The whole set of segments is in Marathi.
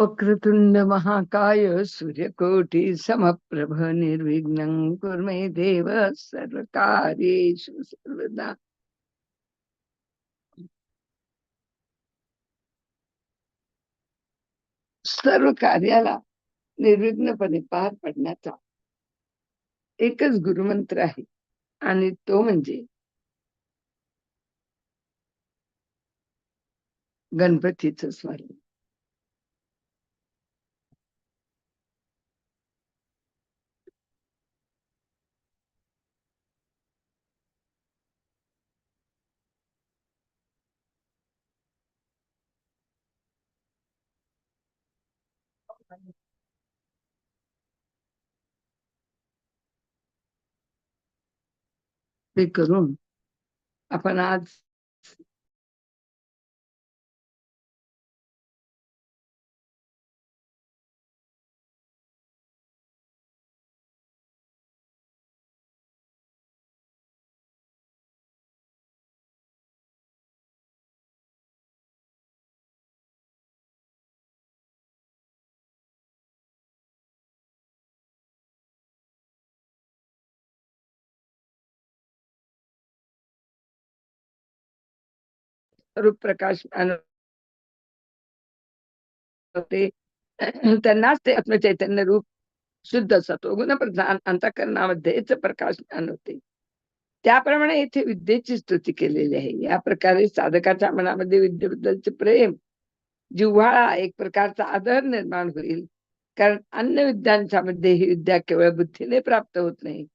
वक्रतुंड महाकाय सूर्यकोटि समप्रभ निर्विघ्नं कुर्मे देव सर्वकार्येषु सर्वदा। सर्व कार्याला निर्विघ्नपणे पार पडण्याचा एकच गुरुमंत्र आहे आणि तो म्हणजे गणपतीचं स्मरण. ते करून आपण आज रूप प्रकाश होते त्यांनाच ते आत्मचैतन्य रूप शुद्ध सत्व गुणप्रधान अंतकरणामध्येच प्रकाश ज्ञान होते. त्याप्रमाणे इथे विद्येची स्तुती केलेली आहे. या प्रकारे साधकाच्या मनामध्ये विद्येबद्दलचे प्रेम जिव्हाळा एक प्रकारचा आदर निर्माण होईल. कारण अन्य विद्यांच्या मध्ये ही विद्या केवळ बुद्धीने प्राप्त होत नाही.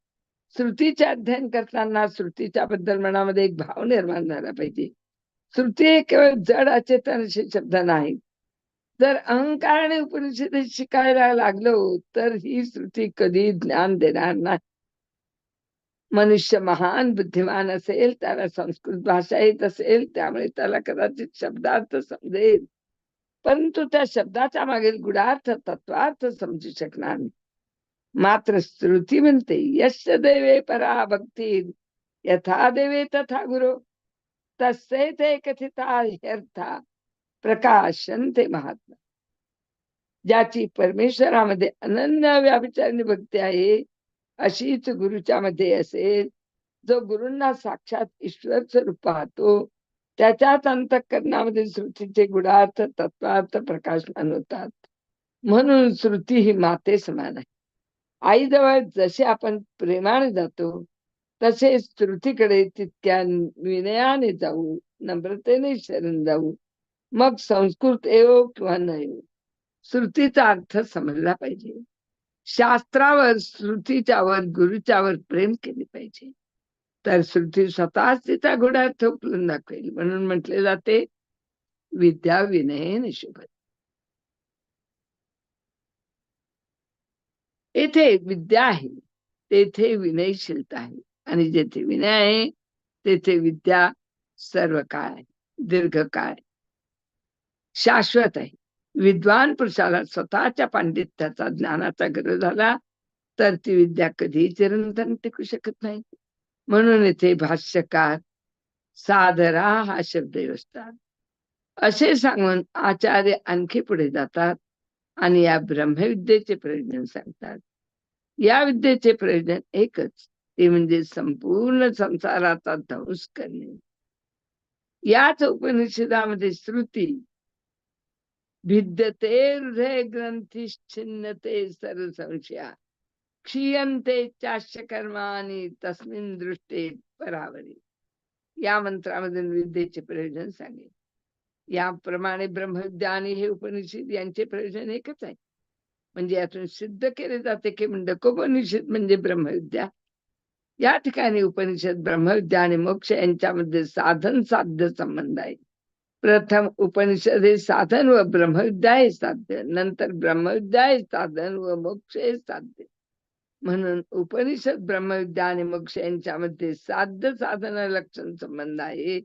श्रुतीचे अध्ययन करताना श्रुतीच्या बद्दल मनामध्ये एक भाव निर्माण झाला पाहिजे. श्रुती केवळ जड अचेतन असे शब्द नाहीत जर अहंकाराने उपनिषद शिकायला लागलो तर ही श्रुती कधी ज्ञान देणार नाही. मनुष्य महान बुद्धिमान असेल त्याला संस्कृत भाषा येत असेल त्यामुळे त्याला कदाचित शब्दार्थ समजेल. परंतु त्या शब्दाच्या मागील गुडार्थ तत्वार्थ समजू शकणार नाही. मात्र श्रुती म्हणते यश देवे परा भक्ती यथा देवे तथा गुरु. तसे ते कथिता ह्यर्था प्रकाशनते महात्मा। ज्याची परमेश्वरामध्ये अनन्य व्याविचारणी भक्ती आहे अशीच गुरुच्या मध्ये असेल जो गुरुंना साक्षात ईश्वर स्वरूप पाहतो त्याच्याच अंतकरणामध्ये श्रुतीचे गुणार्थ तत्वार्थ प्रकाशमान होतात. म्हणून श्रुती ही माते समान आहे. आईजवळ जसे आपण प्रेमाने जातो तसेच श्रुतीकडे तितक्या विनयाने जाऊ नम्रतेने शरण जाऊ. मग संस्कृत येऊ किंवा न येवो श्रुतीचा अर्थ समजला पाहिजे. शास्त्रावर श्रुतीच्यावर गुरुच्यावर प्रेम केले पाहिजे. तर श्रुती स्वतःच तिचा गुणार्थ थोपलून दाखवेल. म्हणून म्हटले जाते विद्या विनय निशुभ येथे विद्या आहे तेथे विनयशीलता आहे. आणि जेथे विनय आहे तेथे विद्या सर्व काळ दीर्घकाळ शाश्वत आहे. विद्वान पुरुषाला स्वतःच्या पांडित्याचा ज्ञानाचा गरज झाला तर ती विद्या कधीही चिरंतन टिकू शकत नाही. म्हणून येथे भाष्यकार साधरा हा शब्द असतात असे सांगून आचार्य आणखी पुढे जातात आणि या ब्रह्मविद्येचे प्रयोजन सांगतात. या विद्येचे प्रयोजन एकच ते म्हणजे संपूर्ण संसाराचा ध्वंस करणे. याच उपनिषदामध्ये श्रुती भिद्यते हृदय ग्रंथीश्चिन्नते सर्व संशया क्षीयंते चाश्य कर्मानी तस्मिन दृष्टे परावरी. या मंत्रामधून विद्येचे प्रयोजन सांगेल याप्रमाणे ब्रह्मविद्या आणि हे उपनिषद यांचे प्रयोजन एकच आहे. म्हणजे यातून सिद्ध केले जाते की मंडकोपनिषद म्हणजे ब्रह्मविद्या या ठिकाणी उपनिषद ब्रह्मविद्या आणि मोक्ष यांच्यामध्ये साधन साध्य संबंध आहे. प्रथम उपनिषद हे साधन व ब्रह्मविद्या हे साध्य नंतर ब्रह्मविद्या हे साधन व मोक्ष हे साध्य. म्हणून उपनिषद ब्रह्मविद्या आणि मोक्ष यांच्यामध्ये साध्य साधन लक्षण संबंध आहे.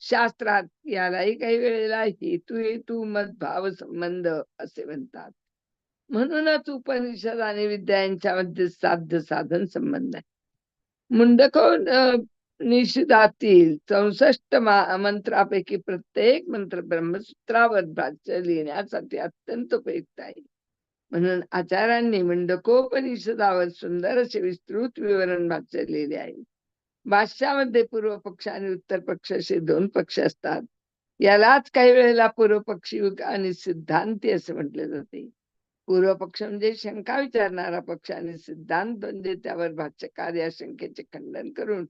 शास्त्रात यालाही काही वेळेला हेतू हेतू मतभाव संबंध असे म्हणतात. म्हणूनच उपनिषद आणि विद्या यांच्यामध्ये साध्य साधन संबंध आहे. मुंडको निषिदातील चौसष्ट मंत्रापैकी प्रत्येक मंत्र ब्रह्मसूत्रावर भाष्य लिहिण्यासाठी अत्यंत उपयुक्त आहे. म्हणून आचार्यांनी मंडकोपनिषदावर सुंदर असे विस्तृत विवरण भाष्य लिहिले आहे. भाष्यामध्ये पूर्व पक्ष आणि उत्तर पक्ष असे दोन पक्ष असतात. यालाच काही वेळेला पूर्व पक्षी आणि सिद्धांती असे म्हटले जाते. पूर्व पक्ष म्हणजे शंका विचारणारा पक्ष आणि सिद्धांत म्हणजे त्यावर भाष्यकार या शंकेचे खंडन करून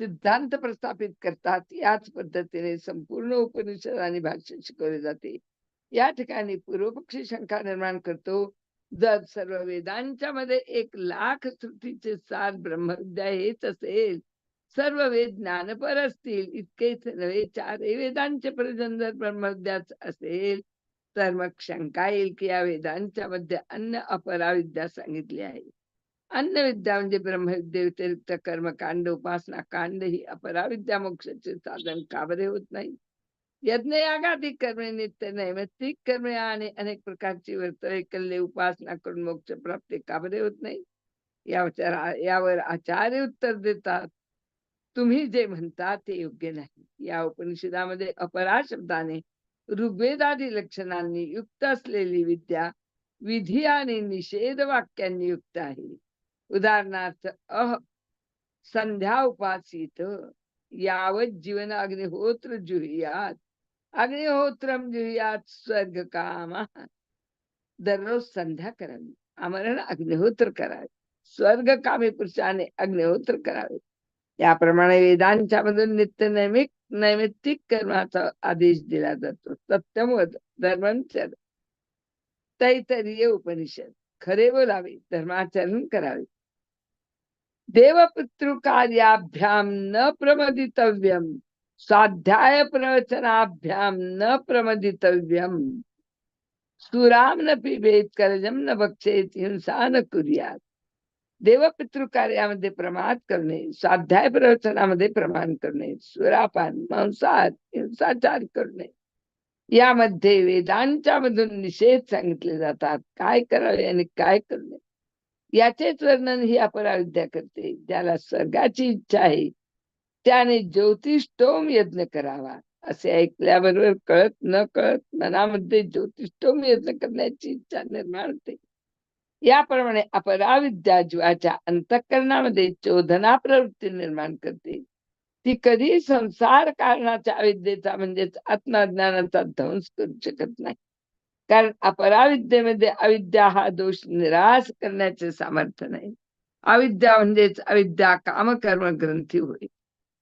सिद्धांत प्रस्थापित करतात. याच पद्धतीने संपूर्ण उपनिषद आणि भाष्य शिकवले जाते. या ठिकाणी पूर्वपक्षी शंका निर्माण करतो. जर सर्व वेदांच्या मध्ये एक लाख श्रुतीचे सार ब्रह्मविद्या हेच असेल सर्व वेद ज्ञानपर असतील इतकेच नव्हे चारही वेदांचे प्रयोजन जर ब्रह्मविद्याच असेल तर मग शंका येईल की या वेदांच्या मध्ये अन्न अपराविद्या सांगितली आहे. अन्न विद्या म्हणजे ब्रह्मविद्या व्यतिरिक्त कर्मकांड उपासना कांड ही अपराविद्या मोक्षाचे साधन. का बरे होत नाही? यज्ञ यागादी कर्मे नित्य नैमित्तिक कर्मे आणि अनेक प्रकारची व्रत कल्ले उपासना करून मोक्ष प्राप्ती. का बरे होत नाही? यावर यावर आचार्य उत्तर देतात. तुम्ही जे म्हणता ते योग्य नाही. या उपनिषदामध्ये अपरा शब्दाने ऋग्वेदादी लक्षणांनी युक्त असलेली विद्या विधी आणि निषेध वाक्यांनी युक्त आहे. उदाहरणार्थ अह संध्या उपासित यावत जीवन अग्निहोत्र जुहियात अग्निहोत्रम जुहियात स्वर्ग काम दररोज संध्या करावी आमरण अग्निहोत्र करावे स्वर्ग कामी पुरुषाने अग्निहोत्र करावे. याप्रमाणे वेदांच्या मधून नित्य नैमिक नैमित्तिक कर्माचा आदेश दिला जातो. सत्यमवद धर्मांचर तैतरीय उपनिषद. खरे बोलावे धर्माचरण करावे. देवपितृ कार्याभ्याम न प्रमदितव्यम. स्वाध्याय प्रवचनाभ्याम न प्रमदितव्यम. सुराम न पिबेत करजम न बक्षेत हिंसा न कुर्यात. देवपितृ कार्यामध्ये प्रमाद करणे स्वाध्याय प्रवचनामध्ये प्रमाण करणे सुरापान मांसात हिंसाचार करणे. यामध्ये वेदांच्या मधून निषेध सांगितले जातात. काय करावे आणि काय करणे? याचेच वर्णन ही अपराविद्या करते. ज्याला स्वर्गाची इच्छा आहे त्याने ज्योतिषोम यज्ञ करावा. असे ऐकल्याबरोबर कळत न कळत मनामध्ये ज्योतिषोम यज्ञ करण्याची इच्छा निर्माण होते. याप्रमाणे अपराविद्या जीवाच्या अंतःकरणामध्ये चोधना प्रवृत्ती निर्माण करते. ती कधी संसार कारणाच्या अविद्येचा म्हणजेच आत्मज्ञानाचा ध्वंस करू शकत नाही. कारण अपराविद्येमध्ये अविद्या हा दोष निराश करण्याचे सामर्थ्य नाही. अविद्या म्हणजेच अविद्या कामकर्म ग्रंथी होय.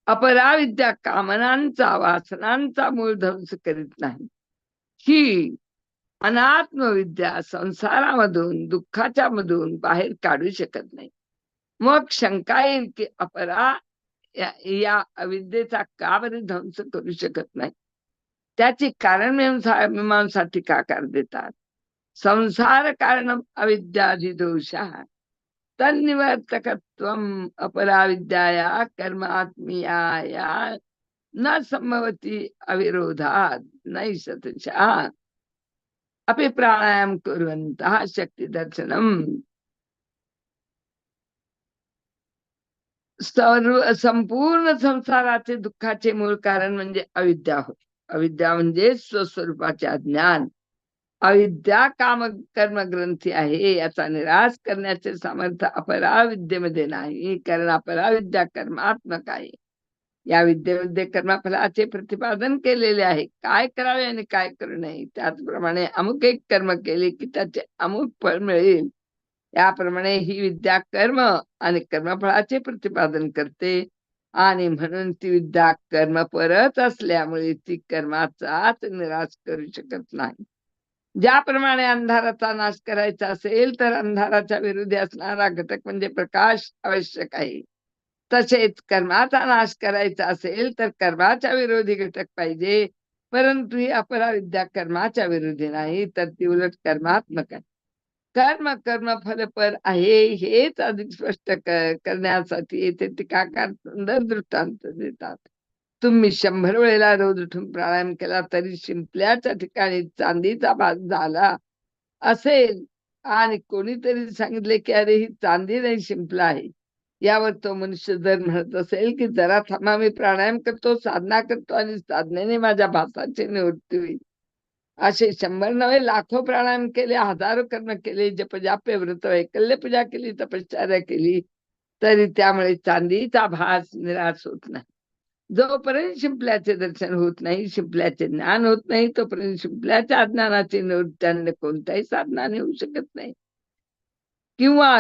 अपराविद्या कामनांचा वासनांचा मूळ ध्वंस करीत नाही. ही अनात्मविद्या संसारामधून दुःखाच्या मधून बाहेर काढू शकत नाही. मग शंका येईल की अपरा या अविद्येचा का बरे ध्वंस करू शकत नाही? त्याची कारण मीमांसा टीकाकार देतात. संसार कारण अविद्याधिदोष तन्निवर्तकत्व अपराविद्या कर्मात्मीया न संभवती अविरोधात नैसतशा अपि प्राणायाम कुर्वन्तः शक्तिदर्शनम् सर्व संपूर्ण संसाराचे दुःखाचे मूळ कारण म्हणजे अविद्या होय अविद्या म्हणजे स्वस्वरूपाचे अज्ञान अविद्या काम कर्म ग्रंथी आहे याचा निराश करण्याचे सामर्थ्य अपराविद्येमध्ये नाही कारण अपराविद्या कर्मात्मक आहे या विद्येमध्ये कर्मफलाचे प्रतिपादन केलेले आहे. काय करावे आणि काय करू नये? त्याचप्रमाणे अमुक एक कर्म केले की त्याचे अमुक फळ मिळेल. याप्रमाणे ही विद्या कर्म आणि कर्मफळाचे प्रतिपादन करते. आणि म्हणून ती विद्या कर्म परत असल्यामुळे ती कर्माचाच निराश करू शकत नाही. ज्याप्रमाणे अंधाराचा नाश करायचा असेल तर अंधाराच्या विरोधी असणारा घटक म्हणजे प्रकाश आवश्यक आहे. तसेच कर्माचा नाश करायचा असेल तर कर्माच्या विरोधी घटक पाहिजे. परंतु ही अपराविद्या कर्माच्या विरोधी नाही तर ती उलट कर्मात्मक आहे. कर्म कर्म फलपर आहे हेच अधिक स्पष्ट करण्यासाठी येथे टीकाकार सुंदर दृष्टांत देतात. तुम्ही शंभर वेळेला रोज उठून प्राणायाम केला तरी शिंपल्याच्या ठिकाणी चांदीचा भाग झाला असेल. आणि कोणीतरी सांगितले की अरे ही चांदी नाही शिंपला आहे. यावर तो मनुष्य जर म्हणत असेल की जरा थांबा मी प्राणायाम करतो साधना करतो आणि साधनेने माझ्या भासाची निवृत्ती होईल. असे शंभर नव्हे लाखो प्राणायाम केले हजारो कर्म केले जपजाप्य व्रत वैकल्य पूजा केली तपश्चर्या केली तरी त्यामुळे चांदीचा भास निराश होत नाही. जोपर्यंत शिंपल्याचे दर्शन होत नाही शिंपल्याचे ज्ञान होत नाही तोपर्यंत शिंपल्याच्या ज्ञानाची निवृत्ती कोणत्याही साधनाने होऊ शकत नाही. किंवा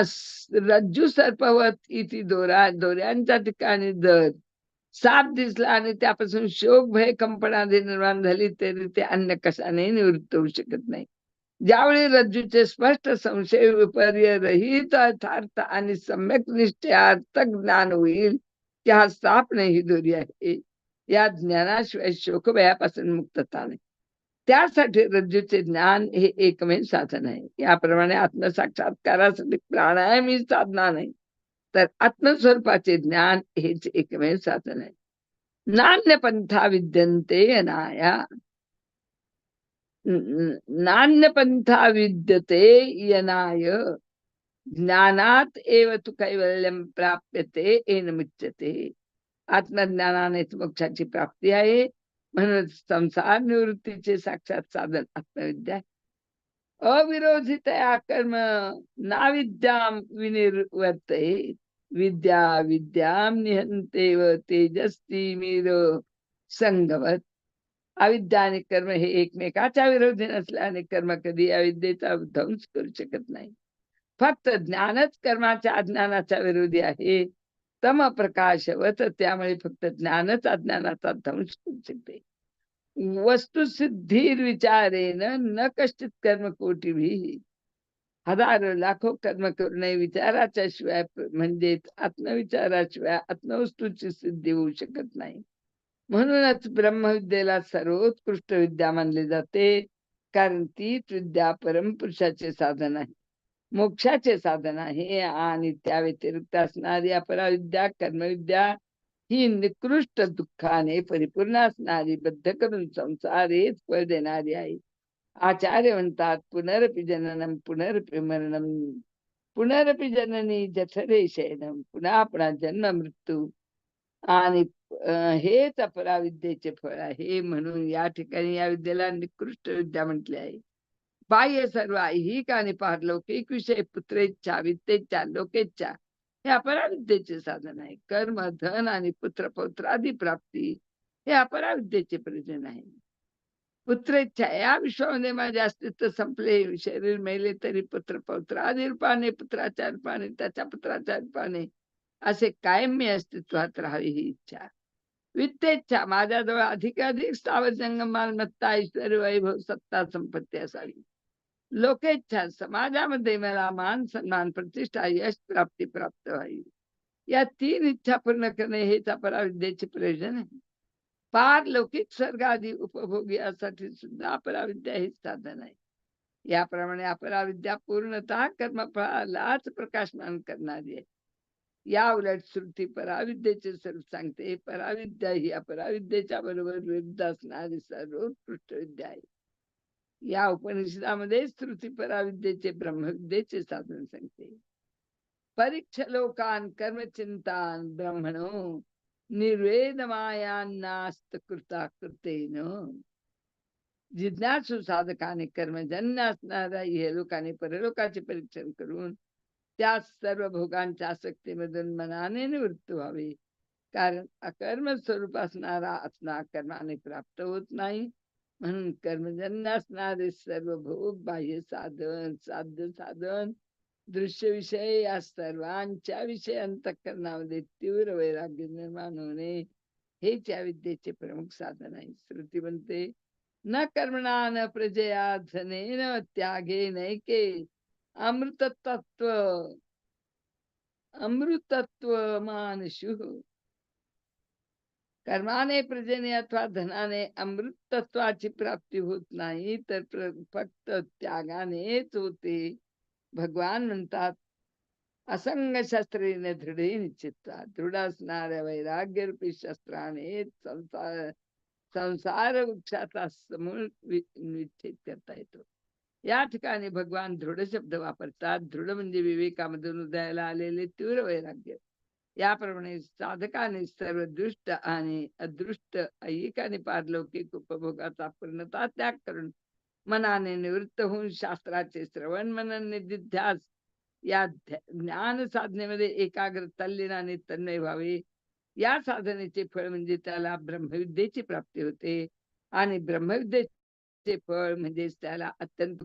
रज्जू सर्पवत इथे दोरा दोऱ्यांच्या ठिकाणी दर. साप दिसला आणि त्यापासून शोक भय कंपना निर्माण झाली तरी ते अन्य कशाने निवृत्त होऊ शकत नाही. ज्यावेळी रज्जूचे स्पष्ट संशय विपर्य रहित अर्थार्थ आणि सम्यक निष्ठ्यार्थ ज्ञान होईल की हा साप नाही दोरी आहे. या ज्ञानाशिवाय शोकभयापासून मुक्तता नाही त्यासाठी रज्जूचे ज्ञान हे एकमेव साधन आहे. याप्रमाणे आत्मसाक्षात्कारासाठी प्राणायाम ही साधना नाही. तर आत्मस्वरूपाचे ज्ञान हेच एकमेव साधन आहे. नान्य पंथा विद्यंते अनाया नान्यपंथा विद्यते यनाय ज्ञानात एव तू कैवल्यम प्राप्यते एन मुच्यते. आत्मज्ञानानेच मोक्षाची प्राप्ती आहे. म्हणून संसार निवृत्तीचे साक्षात साधन आत्मविद्या. अविरोधितया कर्म नाविद्याम विनिर्वर्ते विद्या विद्याम निहंते व तेजस्ती मीर संगवत. अविद्या आणि कर्म हे एकमेकाच्या विरोधी नसल्याने कर्म कधी अविद्येचा ध्वंस करू शकत नाही. फक्त ज्ञानच कर्माच्या अज्ञानाच्या विरोधी आहे. तम प्रकाशवत त्यामुळे फक्त ज्ञानच अज्ञानाचा ध्वंस करू शकते वस्तुसिद्धीर विचारेन न कष्टित कर्म कोटी भी हजारो लाखो कर्म करून विचाराच्या शिवाय म्हणजे आत्मविचाराशिवाय आत्मवस्तूची सिद्धी होऊ शकत नाही. म्हणूनच ब्रह्मविद्येला सर्वोत्कृष्ट विद्या मानली जाते. कारण तीच विद्या परमपुरुषाचे साधन आहे. मोक्षाचे साधन आहे आणि त्या व्यतिरिक्त असणारी अपराविद्या कर्मविद्या ही निकृष्ट दुःखाने परिपूर्ण असणारी बद्ध करून संसार हेच फळ देणारी आहे. आचार्य म्हणतात पुनरपि जननम पुनरपि मरणम पुनरपि जननी जठरे शयनम पुन्हा आपला जन्म मृत्यू. आणि हेच अपराविद्येचे फळ आहे म्हणून या ठिकाणी या विद्येला निकृष्ट विद्या म्हटली आहे. बाह्य सर्व ऐहिक आणि पारलौकिक विषय पुत्रेच्छा विद्येच्छा लोकेच्छा हे अपराविद्येचे साधन आहे. कर्म धन आणि पुत्र पौत्रादी प्राप्ती हे अपराविद्येचे प्रयोजन आहे. पुत्रेच्छा या विश्वामध्ये माझे अस्तित्व संपले. शरीर मेले तरी पुत्र पौत्र आदी रूपाने पुत्राच्या रूपाने त्याच्या पुत्राच्या रूपाने असे कायम मी अस्तित्वात राहावी ही इच्छा. वित्तेच्छा माझ्याजवळ अधिकाधिक स्थावर जंगम मालमत्ता ऐश्वर वैभव सत्ता संपत्ती असावी. लोकेच्छा समाजामध्ये मला मान सन्मान प्रतिष्ठा यश प्राप्ती प्राप्त व्हावी. या तीन इच्छा पूर्ण करणे हेच अपराविद्येचे प्रयोजन आहे. पार लौकिक स्वर्ग आदी उपभोग यासाठी सुद्धा अपराविद्या हे साधन आहे. याप्रमाणे अपराविद्या पूर्णतः कर्मफळालाच प्रकाशमान करणारी आहे. या उलट श्रुती पराविद्येचे स्वरूप सांगते. पराविद्या ही अपराविद्येच्या बरोबर विरुद्ध असणारी सर्वोत्कृष्ट विद्या आहे. या उपनिषदामध्ये स्तुती पराविद्येचे ब्रह्मविद्येचे साधन सांगते परीक्ष लोकान कर्मचिंतान ब्रह्मणो निर्वेद मायानास्त कृता कृतेन जिज्ञासू साधकाने कर्मजन्य असणाऱ्या हे लोकांनी परलोकाचे परीक्षण करून त्या सर्व भोगांच्या आसक्तीमधून मनाने निवृत्त व्हावे कारण अकर्म स्वरूप असणारा आत्मा कर्माने प्राप्त होत नाही म्हणून कर्मजन्य असणारे सर्व भोग बाह्य साधन साध्य साधन दृश्य विषय या सर्वांच्या विषय अंतकरणामध्ये तीव्र वैराग्य निर्माण होणे हे त्या विद्येचे प्रमुख साधन आहे. श्रुती म्हणते न कर्मणा न प्रजया धने न त्यागे नैके अमृतत्व अमृतत्व मानशु कर्माने प्रजेने अथवा धनाने अमृतत्वाची प्राप्ती होत नाही तर फक्त त्यागानेच होते भगवान म्हणतात असंग शस्त्रेने दृढ निश्चित दृढ असणाऱ्या वैराग्य रूपी शस्त्राने संसार संसार वृक्षाचा समूळ निश्चित करता येतो. या ठिकाणी भगवान दृढ शब्द वापरतात. दृढ म्हणजे विवेकामधून उदयाला आलेले तीव्र वैराग्य. याप्रमाणे साधकाने सर्व दृष्ट आणि अदृष्ट ऐकानी पारलौकिक उपभोगाचा पूर्णता त्याग करून मनाने निवृत्त होऊन शास्त्राचे श्रवण मनन निधिध्यास या ज्ञान साधनेमध्ये एकाग्र तल्लीनाने तन्मय व्हावे. या साधनेचे फळ म्हणजे त्याला ब्रह्मविद्येची प्राप्ती होते आणि ब्रह्मविद्येचे फळ म्हणजे त्याला अत्यंत